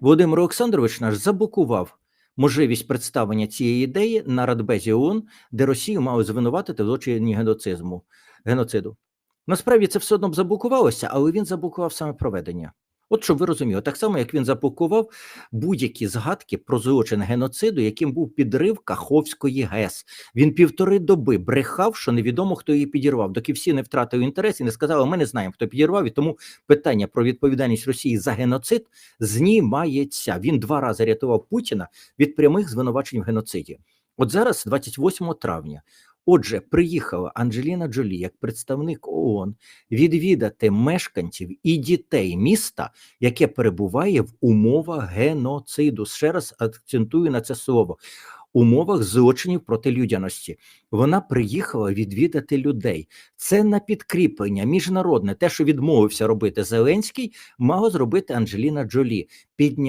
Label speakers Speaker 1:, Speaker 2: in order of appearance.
Speaker 1: Володимир Олександрович наш заблокував можливість представлення цієї ідеї на Радбезі ООН, де Росію мали звинуватити в злочині геноциду. Насправді це все одно б заблокувалося, але він заблокував саме проведення. От щоб ви розуміли, так само як він заблокував будь-які згадки про злочин геноциду, яким був підрив Каховської ГЕС. Він півтори доби брехав, що невідомо хто її підірвав, доки всі не втратили інтерес і не сказали, ми не знаємо, хто підірвав. І тому питання про відповідальність Росії за геноцид знімається. Він два рази рятував Путіна від прямих звинувачень в геноциді. От зараз, 28 травня. Отже, приїхала Анджеліна Джолі як представник ООН відвідати мешканців і дітей міста, яке перебуває в умовах геноциду. Ще раз акцентую на це слово. Умовах злочинів проти людяності вона приїхала відвідати людей. Це на підкріплення міжнародне. Те, що відмовився робити Зеленський, мала зробити Анджеліна Джолі. Підняти